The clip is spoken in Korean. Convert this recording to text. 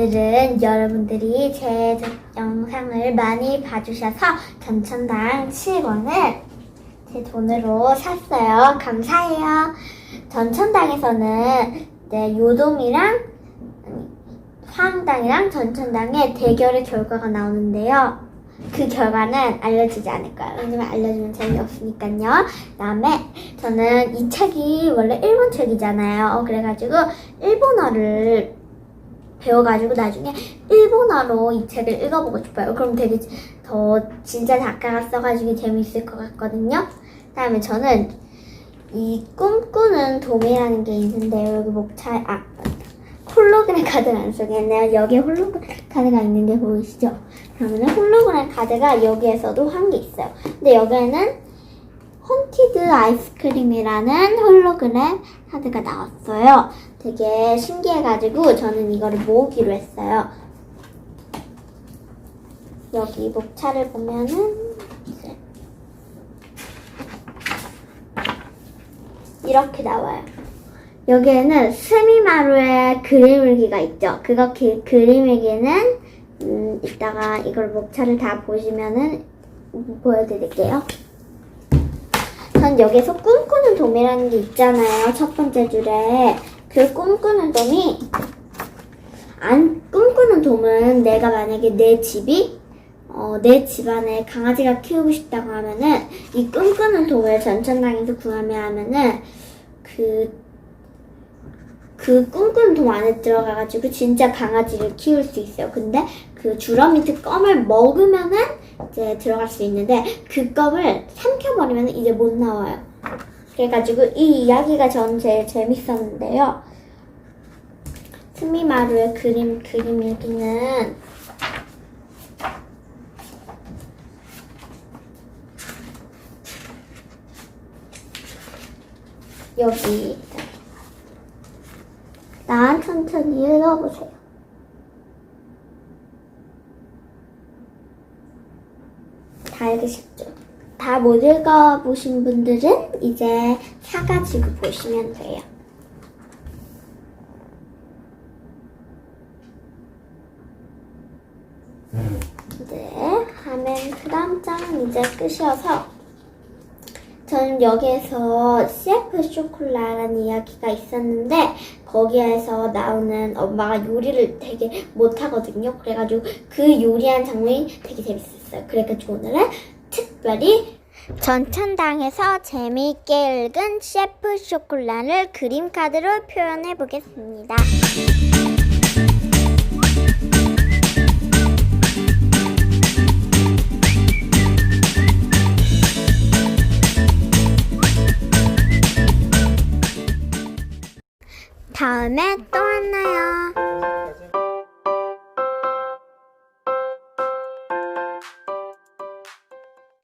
오늘은 여러분들이 제 영상을 많이 봐주셔서 전천당 7권을 제 돈으로 샀어요. 감사해요. 전천당에서는 네, 요동이랑 아니, 화항당이랑 전천당의 대결의 결과가 나오는데요. 그 결과는 알려지지 않을 거예요. 왜냐면 알려주면 재미없으니까요. 그다음에 저는 이 책이 원래 일본 책이잖아요. 그래가지고 일본어를 배워가지고 나중에 일본어로 이 책을 읽어보고 싶어요. 그럼 되게 더 진짜 작가가 써가지고 재밌을 것 같거든요. 그다음에 저는 이 꿈꾸는 도매라는 게 있는데요. 여기 목차에 아 홀로그램 카드를 안 소개했네요. 여기에 홀로그램 카드가 있는 게 보이시죠? 그러면 홀로그램 카드가 여기에서도 한 개 있어요. 근데 여기에는 헌티드 아이스크림이라는 홀로그램 카드가 나왔어요. 되게 신기해가지고 저는 이거를 모으기로 했어요. 여기 목차를 보면은 이렇게 나와요. 여기에는 스미마루의 그림일기가 있죠. 그거 그, 그림일기는 음, 이따가 이걸 목차를 다 보시면은 보여드릴게요. 전 여기서 꿈꾸는 돔이라는 게 있잖아요. 첫 번째 줄에. 그 꿈꾸는 돔이, 안, 꿈꾸는 돔은 내가 만약에 내 집이, 어, 내 집안에 강아지가 키우고 싶다고 하면은, 이 꿈꾸는 돔을 전천당에서 구하면 하면은, 그, 그 꿈꾸는 돔 안에 들어가가지고 진짜 강아지를 키울 수 있어요. 근데 그 주러미트 껌을 먹으면은 이제 들어갈 수 있는데 그 껌을 삼켜버리면 이제 못 나와요. 그래가지고 이 이야기가 전 제일 재밌었는데요. 스미마루의 그림 그림 일기는 여기 난 천천히 읽어보세요. 다 읽으셨죠? 다 못 읽어보신 분들은 이제 사가지고 보시면 돼요. 네, 하면 그 다음 장은 이제 끝이어서 저는 여기에서 CF 쇼콜라라는 이야기가 있었는데 거기에서 나오는 엄마가 요리를 되게 못하거든요. 그래가지고 그 요리한 장면이 되게 재밌었어요. 그래가지고 오늘은 특별히 전천당에서 재미있게 읽은 셰프 쇼콜라를 그림 카드로 표현해 보겠습니다. 다음에 또 만나요.